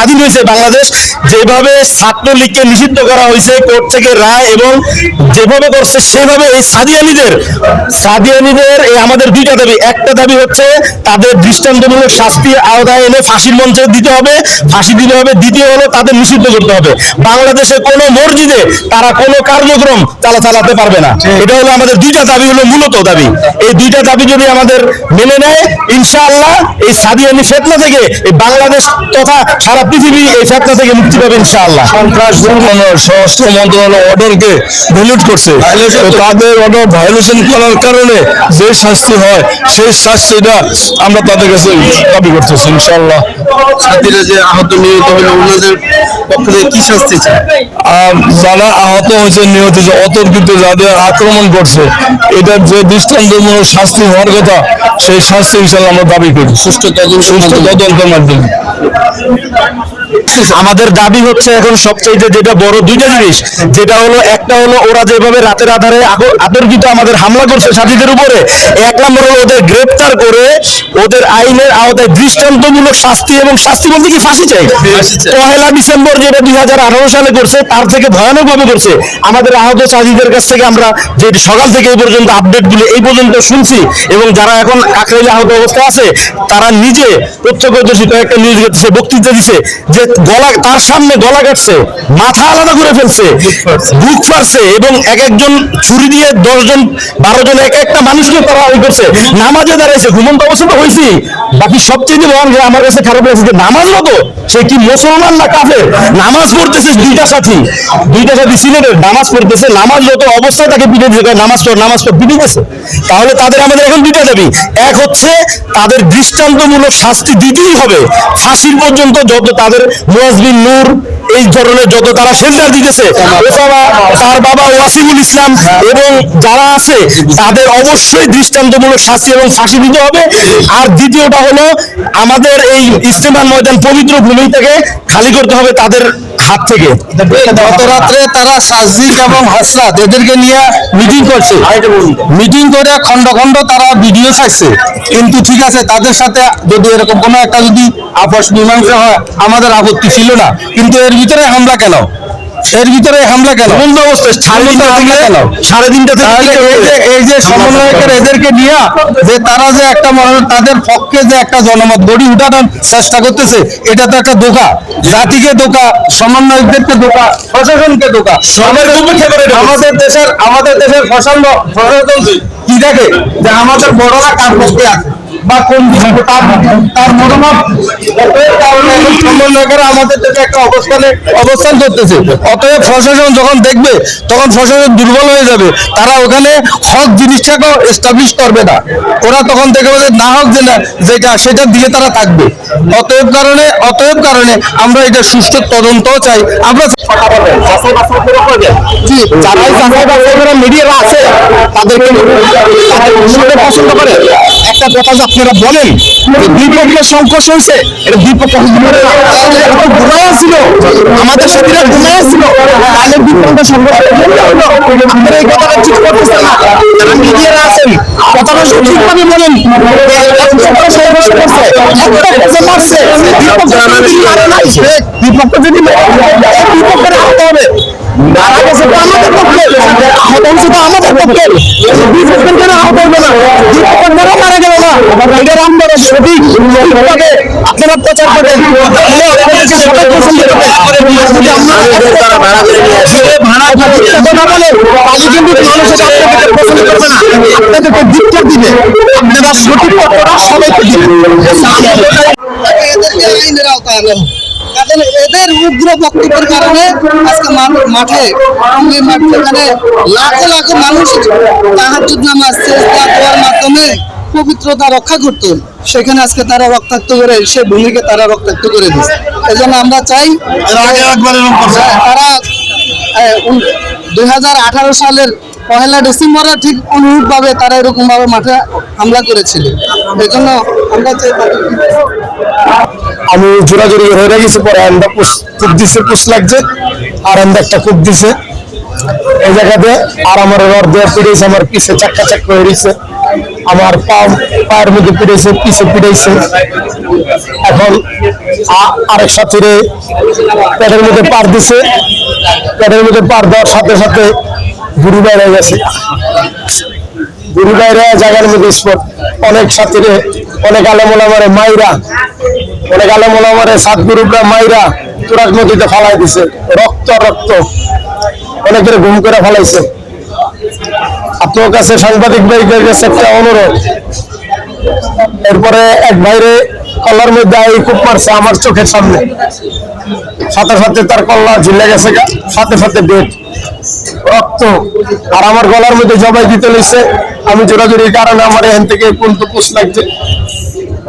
স্বাধীন হয়েছে বাংলাদেশ। যেভাবে ছাত্রলীগকে নিষিদ্ধ করা হয়েছে কোর্ট থেকে রায় এবং যেভাবে করছে সেভাবে এই সাদিয়ানিদের সাদিয়ানিদের এই আমাদের দুইটা দাবি। একটা দাবি হচ্ছে তাদের দৃষ্টান্তমূলক শাস্তি আওতায় এনে ফাঁসির মঞ্চে দিতে হবে। ফাঁসি দিতে হবে। দ্বিতীয় হলো তাদের নিষিদ্ধ করতে হবে। বাংলাদেশে কোনো মসজিদে তারা কোনো কার্যক্রম চালা চালাতে পারবে না। এটা হলো আমাদের দুইটা দাবি হলো মূলত দাবি। এই দুইটা দাবি যদি আমাদের মেনে নেয় ইনশাআল্লাহ এই সাদিয়ানি ফেতনা থেকে এই বাংলাদেশ তথা সারা পৃথিবী এই ফেতনা থেকে মুক্তি পাবে ইনশাআল্লাহ। সন্ত্রাস স্বরাষ্ট্র মন্ত্রণালয় অর্ডারকে ভ্যালিড করছে। তাদের অর্ডার ভায়োলেশন করার কারণে যে শাস্তি হয় সেই শাস্তিটা আমরা তাদের কাছে দাবি করতেছি ইনশাল্লাহ ছাত্রীরা যে আহত নিহত হলো ওনাদের পক্ষ থেকে কি শাস্তি চায় যারা আহত হয়েছে নিহত হয়েছে অতর্কিত যাদের আক্রমণ করছে এটার যে দৃষ্টান্তমূলক শাস্তি হওয়ার কথা সেই শাস্তি ইনশাল্লাহ আমরা দাবি করি। সুষ্ঠু তদন্ত সুষ্ঠু তদন্তের মাধ্যমে। আমাদের দাবি হচ্ছে এখন সবচেয়ে যেটা বড় দুইটা জিনিস। যেটা হলো একটা হলো ওরা যেভাবে রাতের আধারে আতর্কিত আমাদের হামলা করছে সাথীদের উপরে এক নম্বর হলো ওদের গ্রেপ্তার করে ওদের আইনের আওতায় দৃষ্টান্তমূলক শাস্তি এবং শাস্তি বলতে কি ফাঁসি চাই। পহেলা ডিসেম্বর যেটা দুই হাজার আঠারো সালে করছে তার থেকে ভয়ানক ভাবে করছে। আমাদের আহত চাষিদের কাছ থেকে আমরা যে সকাল থেকে এই পর্যন্ত আপডেটগুলো এই পর্যন্ত শুনছি এবং যারা এখন কাকরাইলে আহত অবস্থায় আছে তারা নিজে প্রত্যক্ষদর্শী কয়েকটা নিউজ দিচ্ছে বক্তৃতা দিছে যে গলা তার সামনে গলা কাটছে মাথা আলাদা করে ফেলছে বুক এবং এক একজন ছুরি দিয়ে দশজন বারো জন এক একটা মানুষকে তারা ওই করছে। নামাজে দাঁড়াইছে ঘুমন্ত অবস্থা তো হয়েছি বাকি সবচেয়ে বড় যে আমার কাছে খারাপ লাগছে যে নামাজ মতো সে কি মুসলমান না কাফের? নামাজ পড়তেছে দুইটা সাথী। দুইটা সাথী সিলেটের নামাজ পড়তেছে নামাজ যত অবস্থায় তাকে পিঠে দিতে নামাজ পড় নামাজ পড় পিঠে গেছে তাহলে তাদের আমাদের এখন দুইটা দাবি। এক হচ্ছে তাদের দৃষ্টান্তমূলক শাস্তি দিতেই হবে। ফাঁসির পর্যন্ত যত তাদের মুয়াজবিন নূর এই ধরনের যত তারা সেন্টার দিতেছে এছাড়া তার বাবা ওয়াসিমুল ইসলাম এবং যারা আছে, তাদের অবশ্যই দৃষ্টান্তমূলক শাস্তি এবং ফাঁসি দিতে হবে। আর দ্বিতীয়টা হলো, আমাদের এই ইস্তেমার ময়দান পবিত্র ভূমি থেকে খালি করতে হবে তাদের হাত থেকে। গত রাত্রে তারা সাজিদ এবং হাসরাত এদেরকে নিয়ে মিটিং করছে। মিটিং করে খন্ড খন্ড তারা ভিডিও চাইছে কিন্তু ঠিক আছে তাদের সাথে যদি এরকম কোনো একটা যদি আপস মীমাংসা হয় আমাদের আপত্তি ছিল না। কিন্তু এর ভিতরে হামলা কেন? এর ভিতরে হামলা কেন? বন্ধ সাড়ে তিনটা থেকে সাড়ে তিনটা থেকে এই যে সমন্বয়কের এদেরকে নিয়ে যে তারা যে একটা তাদের পক্ষে যে একটা জনমত গড়ি উঠানোর চেষ্টা করতেছে এটা তো একটা ধোকা। জাতিকে ধোকা সমন্বয়কদেরকে ধোকা প্রশাসনকে বিপক্ষে আমাদের দেশের আমাদের দেশের প্রশাসন প্রশাসন কি দেখে? যে আমাদের বড়রা কার পক্ষে আছে? বা কোন দিকে তার তার মনোভাব সমন্বয়কেরা আমাদের দেশে একটা অবস্থানে অবস্থান করতেছে অতএব প্রশাসন যখন দেখবে তখন প্রশাসন দুর্বল হয়ে যাবে। তারা ওখানে হক জিনিসটাকেও এস্টাবলিশ করবে না। ওরা তখন দেখবে যে না হক যে না যেটা সেটার দিকে তারা থাকবে। অতএব কারণে অতএব কারণে আমরা এটা সুষ্ঠু তদন্ত চাই। আমরা জি, যারাই যাচাই বাছাই করে মিডিয়ারা আছে, তাদেরকে তাদের পছন্দ করে। একটা কথা যে আপনারা বলেন যে দুই পক্ষের সংঘর্ষ হয়েছে, এটা দুই পক্ষ ঘুমাইয়া ছিল, আমাদের সাথীরা ঘুমাইয়া ছিল। তাহলে দুই পক্ষের সংঘর্ষ আপনারা এই কথাটা ঠিক করতেছেন না। যারা মিডিয়ারা আছেন, কথাটা সঠিকভাবে বলেন। সংঘর্ষ করছে এক মারছে দুই পক্ষ যদি মারে নাই দুই পক্ষ যদি পক্ষের আহত হবে। মারা গেছে তো আমাদের পক্ষে আহত হয়েছে তো আমাদের পক্ষে কেন আহত হবে না? গেল না সঠিক আপনারা প্রচার করেন আপনারা সঠিক সবাইকে দিবেন আইনের আওতায় এদের উগ্র বক্তব্যের কারণে আজকে মাঠে যেখানে লাখো লাখো মানুষ তাহাজ্জুদ নামাজ চেষ্টা দেওয়ার মাধ্যমে পবিত্রতা রক্ষা করত। সেখানে আজকে তারা রক্তাক্ত করে সে ভূমিকে তারা রক্তাক্ত করে দিচ্ছে এই জন্য আমরা চাই তারা দুই হাজার আঠারো সালের পহেলা ডিসেম্বরে ঠিক অনুরূপভাবে তারা এরকম ভাবে মাঠে হামলা করেছিল। এই জন্য আমরা তাদের- আমি জোরাজোরি হয়ে গেছি, পরে আন্দা খুব দিছে পুষ লাগছে, আর আন্দা একটা দিছে। এই জায়গাতে আর আমার রড দেওয়া পেরেছে আমার পিছে চাক্কা চাক্কা হয়ে গেছে। আমার পায়ের মধ্যে পিড়েছে পিছে পিড়েছে এখন আরেক সাথীরে পেটের মধ্যে পার দিছে। পেটের মধ্যে পার দেওয়ার সাথে সাথে গুরু বাইরে গেছে। গুরু বাইরে জায়গার মধ্যে স্পট। অনেক সাথীরে, অনেক আলমোলামারে মাইরা, অনেক আলমোলামারে সাত গ্রুপরা মাইরা তুরাক নদীতে ফালাই দিছে। রক্ত রক্ত। অনেকের ঘুম করে ফেলাইছে। আপনার কাছে সাংবাদিক ভাইদের কাছে একটা অনুরোধ। এরপরে এক ভাইরে কলার মধ্যে খুব মারছে আমার চোখের সামনে। সাথে সাথে তার কল্লা ঝুলে গেছে সাথে সাথে বেড রক্ত, আর আমার গলার মধ্যে জবাই দিতে লইছে। আমি জোরাজুরির কারণে আমার এখান থেকে পর্যন্ত পুষ লাগছে।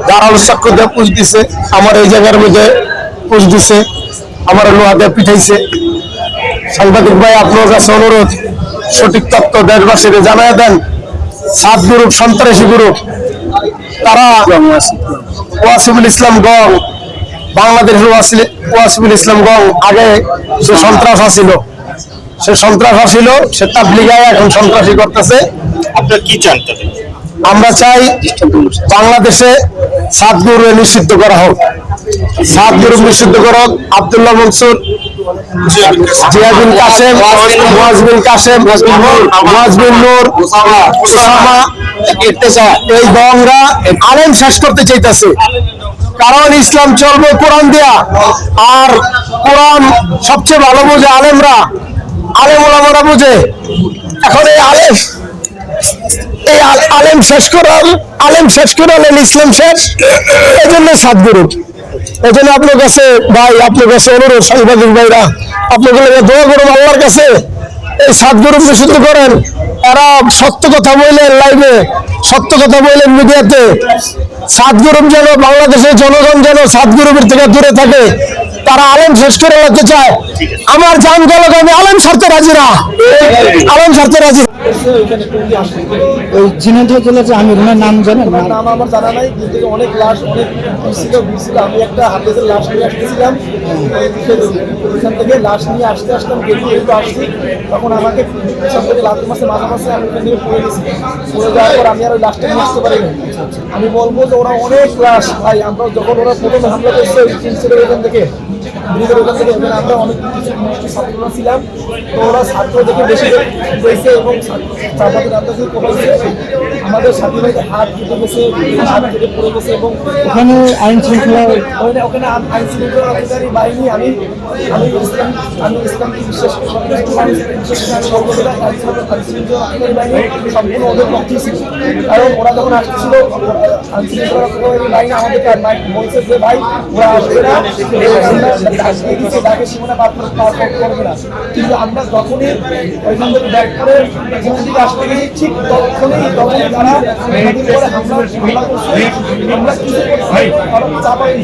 যারা চক্র দিয়ে পুষ দিছে, আমার এই জায়গার মধ্যে পুষ দিছে, আমার লোহা দিয়ে পিঠাইছে। সাংবাদিক ভাই, আপনার কাছে অনুরোধ, সঠিক তথ্য দেশবাসীকে জানায় দেন। সাত গ্রুপ, সন্ত্রাসী গ্রুপ, তারা ওয়াসিবুল ইসলাম গং বাংলাদেশের ওয়াসি- ওয়াসিবুল ইসলাম গং আগে সে সন্ত্রাস আসিল সে সন্ত্রাস আসিল সে তাবলিগায় এখন সন্ত্রাসী করতেছে। আপনার কি চান আমরা চাই বাংলাদেশে সাত গ্রুপে নিষিদ্ধ করা হোক। সাত গ্রুপ নিষিদ্ধ করা হোক আবদুল্লাহ মনসুর জিয়াবিন কাসেম মুয়াজ কাসেম মুয়াজ নূর উসামা এই গংরা আলেম শেষ করতে চাইতেছে। কারণ ইসলাম চলবে কোরআন দিয়া। আর কোরআন সবচেয়ে ভালো বোঝে আলেমরা। আলেম ওলামারা বোঝে। এখন এই আলেম এই আল- আলেম শেষ করার আলেম শেষ করালেন ইসলাম শেষ। এই জন্য সাত গ্রুপ এই জন্য আপনার কাছে ভাই, আপনার কাছে অনুরোধ, সাংবাদিক ভাইরা, আপনার দোয়া করুন আল্লাহর কাছে। এই সাত গ্রুপ নিষিদ্ধ করেন। এরা সত্য কথা বললেন লাইভে সত্য কথা বললেন মিডিয়াতে সাত গ্রুপ যেন বাংলাদেশের জনগণ যেন সাত গ্রুপের থেকে দূরে থাকে তারা আলেম শেষ করে রাখতে চায়। আমার জান গেল আমি আলেম ছাড়তে রাজি না। আলেম ছাড়তে রাজি। ওই ঝিনাইদহ জেলার যে আমির ওনার নাম জানেন? নাম আমার জানা নাই। কিন্তু অনেক লাশ অনেক আমি একটা হাতের লাশ নিয়ে আসতেছিলাম। ওইখান থেকে লাশ নিয়ে আসতে আসলাম গেটে একটু আসছি। তখন আমাকে সব থেকে লাস্ট মাসে মাঝে মাসে আমি ওখান থেকে পড়ে গেছি। পড়ে যাওয়ার পর আমি আর ওই নিয়ে আসতে পারিনি। আমি বলব যে ওরা অনেক লাশ ভাই আমরা যখন ওরা প্রথমে হামলা করছে ওই প্রিন্সিপাল ওখান থেকে ব্রিজের ওখান থেকে আমরা অনেক কিছু মিষ্টি ছাত্ররা ছিলাম। তো ওরা ছাত্র থেকে বেশি হয়েছে এবং থেকে কমেছে আমাদের হাত কেটে গেছে হাত কেটে পড়ে গেছে এবং ওখানে আইন শৃঙ্খলা ওখানে ওখানে আইন- আইন শৃঙ্খলা অধিকারী বাহিনী আমি আমি ইসলাম আমি ইসলামকে বিশ্বাস বাহিনী সম্পূর্ণ ওদের পক্ষেই ছিল কারণ ওরা যখন আসতেছিল বাহিনী আমাদেরকে আর মাইক বলছে যে ভাই ওরা আসবে না দিয়ে দিচ্ছে ডাকে সীমানা পার করে- করবে না কিন্তু আমরা যখনই ওইখান থেকে ব্যাক করে এখান থেকে আসতে গেছি ঠিক তখনই তখনই তারা হামলা করছে আমরা কিছু চাপাইনি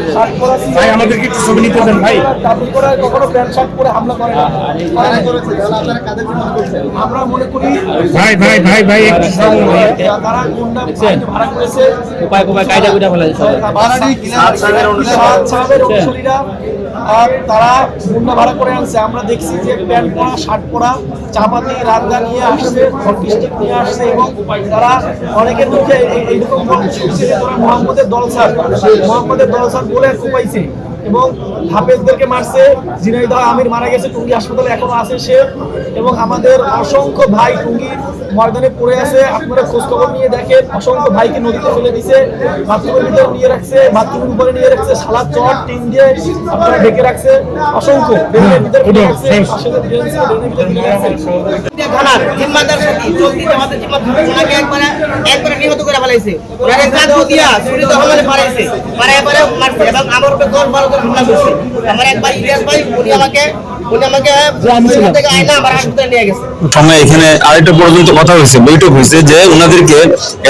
ভাই আমাদেরকে একটু ছবি নিতে দেন ভাই। কখনো প্যান্ট শার্ট পরে হামলা করে না। আমরা মনে করি ভাই ভাই ভাই ভাই একটু তারা গুন্ডা ভাড়া করেছে। উপায় উপায় কায়দা কুইটা ফেলা সাত আর তারা গুন্ডা ভাড়া করে আনছে। আমরা দেখছি যে প্যান্ট পরা শার্ট পরা চাপাতি রাজা নিয়ে আসছে হকি নিয়ে আসছে এবং তারা অনেকের এই- এইরকম বলছে যে তোরা মোহাম্মদের দলসার মোহাম্মদের দলসার বলে কোপাইছে এবং হাফেজদেরকে মারছে। ঝিনাইদহ আমির মারা গেছে টুঙ্গি হাসপাতালে এখনও আছে সে। এবং আমাদের অসংখ্য ভাই টুঙ্গি ময়দানে পড়ে আছে। আপনারা খোঁজ খবর নিয়ে দেখেন অসংখ্য ভাইকে নদীতে ফেলে দিছে বাথরুমের ভিতরে নিয়ে রাখছে বাথরুমের উপরে নিয়ে রাখছে সালাদ চট টিন দিয়ে আপনারা ঢেকে রাখছে। অসংখ্য ড্রেনের ভিতরে ফেলে রাখছে পাশে যে ড্রেন ছিল, ড্রেনের ভিতরে ফেলে রাখছে। থানার জিম্মাদার সাথে চলতি আমাদের জিম্মা ওনাকে একবারে একবারে নিহত করে ফেলাইছে। ওনাকে কাদু দিয়া ছুরি তো মারাইছে। মারাই পরে মারছে এবং আমার উপরে বারো জন হামলা আমার একবার ইলিয়াস ভাই উনি আমাকে উনি আমাকে থেকে আইনা আমার হাসপাতালে নিয়ে গেছে। থানায় এখানে আরেকটা পর্যন্ত কথা হয়েছে। বৈঠক হয়েছে যে ওনাদেরকে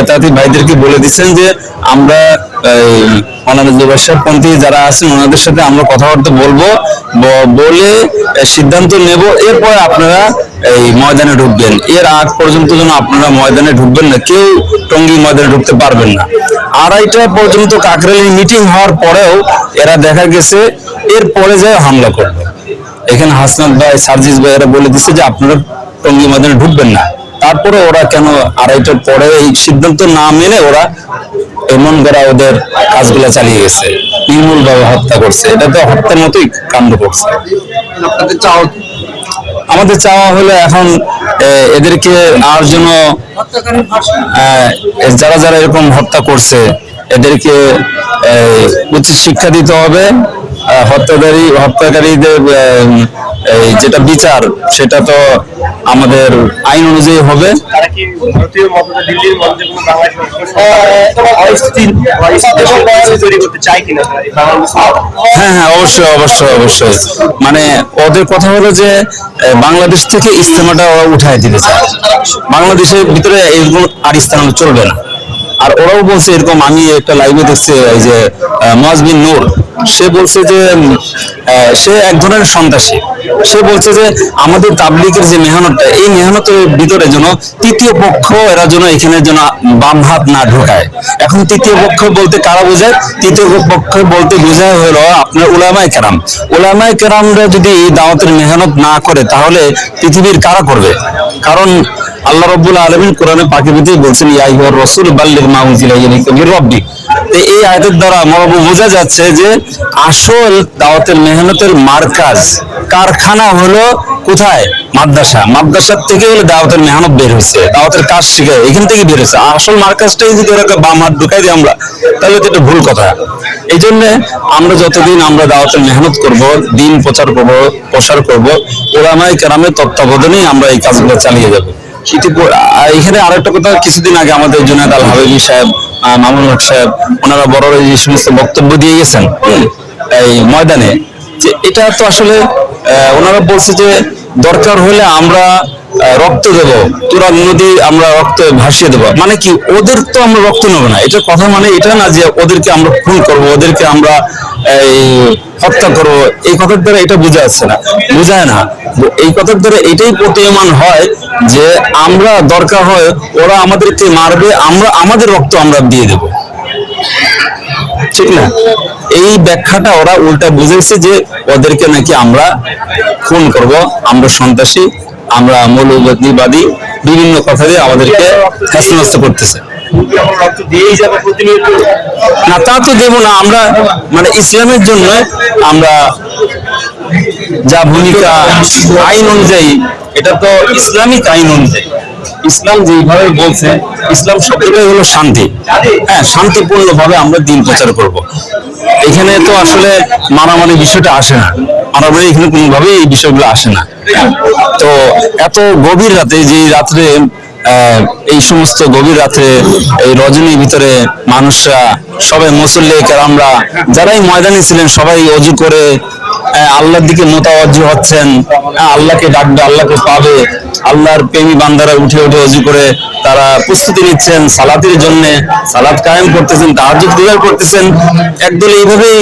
এতাতি ভাইদেরকে বলে দিচ্ছেন যে আমরা পন্থী যারা আছেন ওনাদের সাথে আমরা কথাবার্তা বলব। বলে সিদ্ধান্ত নেব। এরপরে আপনারা এই ময়দানে ঢুকবেন। এর আগ পর্যন্ত যেন আপনারা ময়দানে ঢুকবেন না কেউ টঙ্গী ময়দানে ঢুকতে পারবেন না। আড়াইটা পর্যন্ত কাকরালি মিটিং হওয়ার পরেও এরা দেখা গেছে এর পরে যায় হামলা করবে। এখানে হাসনাত ভাই সার্জিস ভাই এরা বলে দিচ্ছে যে আপনারা টঙ্গী ময়দানে ঢুকবেন না। তারপরে ওরা কেন আড়াইটার পরে এই সিদ্ধান্ত না মেনে ওরা এমন করে ওদের কাজগুলো চালিয়ে গেছে। নির্মূল ভাবে হত্যা করছে। এটা তো হত্যার মতোই কাণ্ড করছে। চাও আমাদের চাওয়া হলো এখন এদেরকে আর জন্য যারা যারা এরকম হত্যা করছে, এদেরকে উচিত শিক্ষা দিতে হবে। হত্যাকারী, হত্যাকারীদের এই যেটা বিচার সেটা তো আমাদের আইন অনুযায়ী হবে। তারা এই বাংলাদেশ হ্যাঁ হ্যাঁ অবশ্যই অবশ্যই অবশ্যই মানে ওদের কথা হলো যে বাংলাদেশ থেকে ইস্তেমাটা ওরা উঠায় দিতে চায়। বাংলাদেশের ভিতরে এরকম আর ইস্তেমা চলবে না। আর ওরাও বলছে এরকম আমি একটা লাইভে দেখছি এই যে মজবিন নূর, সে বলছে যে সে এক ধরনের সন্ত্রাসী। সে বলছে যে, আমাদের তাবলিকের যে মেহনতটা, এই মেহনতের ভিতরে যেন তৃতীয় পক্ষ এরা যেন এখানে যেন বাম হাত না ঢোকায়। এখন তৃতীয় পক্ষ বলতে কারা বোঝায়? তৃতীয় পক্ষ বলতে বোঝায় হলো আপনার উলামায় কেরাম। উলামায় কেরামরা যদি দাওয়াতের মেহনত না করে, তাহলে পৃথিবীর কারা করবে? কারণ আল্লাহ রব্বুল আলমিন কোরআনে পাখি ভিতরেই বলছেন ইয়াইহর রসুল বাল্লিক মাউজিলা ইলাইকা তো এই আয়াতের দ্বারা মহাবু বোঝা যাচ্ছে যে আসল দাওয়াতের মেহনতের মার্কাজ কারখানা হলো কোথায়? মাদ্রাসা। মাদ্রাসার থেকে হলো দাওয়াতের মেহনত বের হয়েছে দাওয়াতের কাজ শিখে এখান থেকে বের হয়েছে আসল মার্কাজটাই যদি ওরা বাম হাত ঢুকাই দিই আমরা, তাহলে তো এটা ভুল কথা। এই জন্য আমরা যতদিন আমরা দাওয়াতের মেহনত করব, দিন প্রচার করব, প্রসার করব ওলামাই কেরামের তত্ত্বাবধানেই আমরা এই কাজগুলো চালিয়ে যাব। ইতিপূর্বে আর এখানে আরেকটা কথা, কিছুদিন আগে আমাদের জুনায়দ আল হাবিবি সাহেব মামুন হক সাহেব, ওনারা বড় যে সমস্ত বক্তব্য দিয়ে গেছেন এই ময়দানে। যে এটা তো আসলে ওনারা বলছে যে দরকার হলে আমরা রক্ত দেব তোরা নদী আমরা রক্ত ভাসিয়ে দেবো। মানে কি, ওদের তো আমরা রক্ত নেব না। এটা কথা মানে এটা না যে ওদেরকে আমরা খুন করব, ওদেরকে আমরা এই হত্যা করব এই কথার দ্বারা এটা বোঝা যাচ্ছে না। বোঝায় না। এই কথার দ্বারা এটাই প্রতীয়মান হয় যে আমরা দরকার হয় ওরা আমাদেরকে মারবে, আমরা, আমাদের রক্ত আমরা দিয়ে দেব। ঠিক না? এই ব্যাখ্যাটা ওরা উল্টা বুঝেছে যে ওদেরকে নাকি আমরা খুন করব, আমরা সন্ত্রাসী, আমরা মৌলবাদীবাদী বিভিন্ন কথা দিয়ে আমাদেরকে করতেছে। রক্ত দিয়েই যাবে না, তা তো দেবো না, আমরা মানে ইসলামের জন্য আমরা যা ভূমিকা আইন অনুযায়ী, এটা তো ইসলামিক আইন অনুযায়ী। ইসলাম যেভাবে বলছে, ইসলাম হলো শান্তি। হ্যাঁ আমরা দিন প্রচার করব। এখানে তো আসলে মারামারি বিষয়টা আসে না। মারামারি এখানে কোনোভাবেই এই বিষয়গুলো আসে না। তো এত গভীর রাতে যে রাত্রে এই সমস্ত গভীর রাত্রে এই রজনীর ভিতরে মানুষরা, সবাই মুসল্লি, কারামরা, যারাই ময়দানে ছিলেন, সবাই অজু করে আল্লাহর দিকে মোতাবজ্জ হচ্ছেন। আল্লাহকে ডাকবে আল্লাহকে পাবে। আল্লাহর প্রেমী বান্দারা উঠে উঠে অজু করে তারা প্রস্তুতি নিচ্ছেন সালাতের জন্য। সালাত কায়েম করতেছেন, তাহাজ্জুদ দিদার করতেছেন। একদল এইভাবেই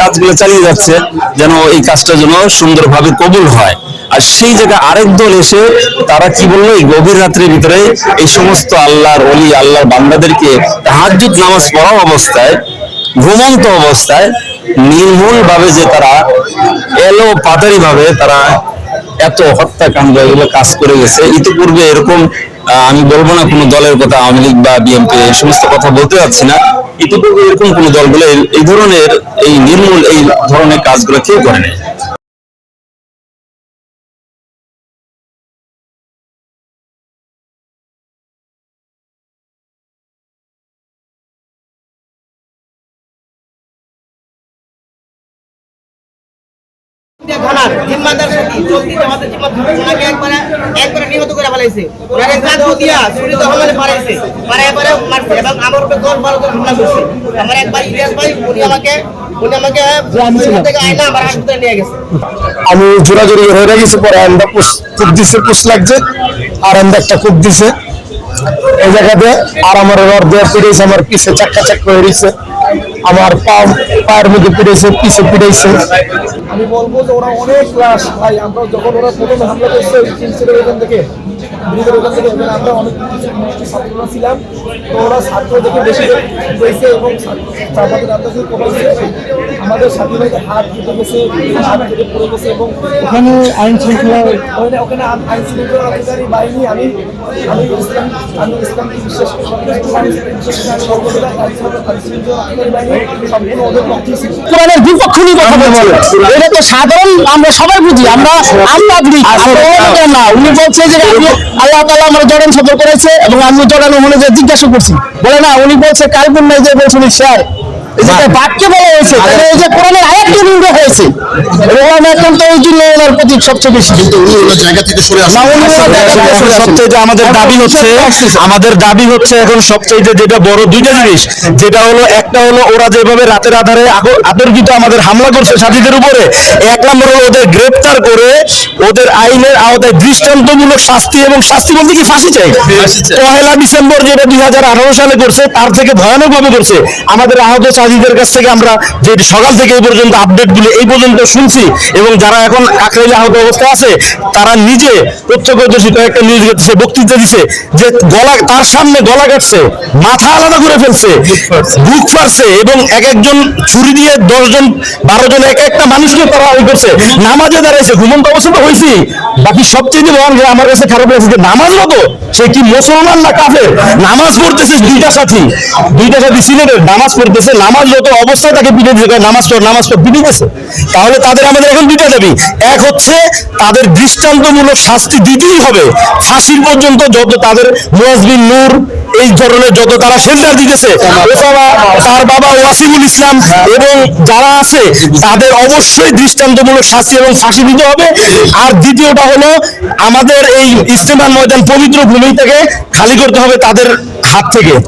কাজগুলো চালিয়ে যাচ্ছে, যেন এই কাজটা যেন সুন্দরভাবে কবুল হয়। আর সেই জায়গায় আরেক দল এসে তারা কি বলল? এই গভীর রাত্রির ভিতরে এই সমস্ত আল্লাহর অলি আল্লাহর বান্দাদেরকে তাহাজ্জুদ নামাজ পড়া অবস্থায়, ঘুমন্ত অবস্থায় নির্মূল ভাবে যে তারা এলো ভাবে তারা এত হত্যাকাণ্ড এগুলো কাজ করে গেছে। ইতিপূর্বে এরকম আমি বলব না কোনো দলের কথা, আওয়ামী লীগ বা বিএনপি, এই সমস্ত কথা বলতে পারছি না। ইতিপূর্বে এরকম কোনো দলগুলো এই ধরনের, এই নির্মূল এই ধরনের কাজগুলো কেউ করে নাই। চলতি আমাদের জিম্মা ওনাকে একবারে পারে মারছে এবং আমার আমার আমার আমি হয়ে গেছি পরে আন্দা খুব দিছে পুষ লাগছে, আর আন্দা একটা খুব দিছে। এই জায়গাতে আর আমার দেওয়া পিড়েছে আমার পিছে চাক্কা চাক্কা হয়ে আমার পা পায়ের মধ্যে পিড়েছে পিছে পিড়েছে আমি বলব যে ওরা অনেক ক্লাস ভাই, আমরা যখন ওরা প্রথমে হামলা করছে চিনছিল ওখান থেকে ব্রিজের ওখান থেকে আমরা অনেক ছাত্ররা ছিলাম। তো ওরা ছাত্রদেরকে বেশি হয়েছে এবং আন্দাজে কমেছে আমাদের সাথী হাত কেটে গেছে হাত কেটে পড়ে গেছে এবং ওখানে আইন শৃঙ্খলা ওখানে ওখানে আইন- শৃঙ্খলা অধিকারী বাহিনী আমি আমি ইসলাম আমি ইসলামকে বিশ্বাস করি। সবকিছু আমি বিশ্বাস করি আমি সর্বদা আইন শৃঙ্খলা অধিকারী বাহিনী সম্পূর্ণ ওদের পক্ষেই কোরআনের বিপক্ষ নিয়ে কথা বলছে। এটা তো সাধারণ আমরা সবাই বুঝি আমরা না। উনি বলছে যে আল্লাহ তাআলা আমার জড়ান সদর করেছে এবং আমি ওখানে যে জিজ্ঞাসা করছি। বলে না উনি বলছে কালকুন নাই যে বলছেন স্যার বাক্যে বলা হয়েছে তাহলে এই যে কোরআনের আয়াতটি নিন্দ হয়েছে এবং এখন তো এই জন্য ওনার প্রতি সবচেয়ে বেশি। কিন্তু উনি ওনার জায়গা থেকে সরে আসেন সবচেয়ে যে আমাদের দাবি হচ্ছে আমাদের দাবি হচ্ছে এখন সবচেয়ে যেটা বড় দুইটা জিনিস যেটা হলো একটা হলো ওরা যেভাবে রাতের আধারে আতর্কিত আমাদের হামলা করছে সাথীদের উপরে এক নম্বর হলো ওদের গ্রেপ্তার করে ওদের আইনের আওতায় দৃষ্টান্তমূলক শাস্তি এবং শাস্তি বলতে কি ফাঁসি চাই? পহেলা ডিসেম্বর যেটা দুই হাজার আঠারো সালে করছে তার থেকে ভয়ানক ভাবে করছে। আমাদের আহত চাঁদিদের কাছ থেকে আমরা যে সকাল থেকে এই পর্যন্ত আপডেটগুলো এই পর্যন্ত শুনছি এবং যারা এখন কাকরাইলে আহত অবস্থায় আছে তারা নিজে প্রত্যক্ষদর্শী কয়েকটা নিউজ সে বক্তৃতা দিছে যে গলা তার সামনে গলা কাটছে মাথা আলাদা করে ফেলছে বুক ফাড়ছে। এবং এক একজন ছুরি দিয়ে দশজন বারো জন এক একটা মানুষকে তারা ওই করছে। নামাজে দাঁড়াইছে ঘুমন্ত অবস্থা তো হয়েছি বাকি সবচেয়ে যে আমার কাছে খারাপ লাগছে যে নামাজ মতো সে কি মুসলমান না কাফের? নামাজ পড়তেছিস দুইটা সাথী। দুইটা সাথী সিলেটের, নামাজ পড়তেছে, নামাজ যত অবস্থায় তাকে পিটে দিতে নামাজ পড় নামাজ পড় গেছে তাহলে তাদের আমাদের এখন দুইটা দাবি। এক হচ্ছে, তাদের দৃষ্টান্তমূলক শাস্তি দিতেই হবে। ফাঁসির পর্যন্ত যত তাদের মুয়াজবিন নূর এই ধরনের যত তারা শেল্টার দিতেছে, ওসামা, তার বাবা ওয়াসিমুল ইসলাম এবং যারা আছে, তাদের অবশ্যই দৃষ্টান্তমূলক শাস্তি এবং ফাঁসি দিতে হবে। আর দ্বিতীয়টা হলো, আমাদের এই ইস্তেমার ময়দান পবিত্র ভূমি থেকে খালি করতে হবে তাদের হাত থেকে।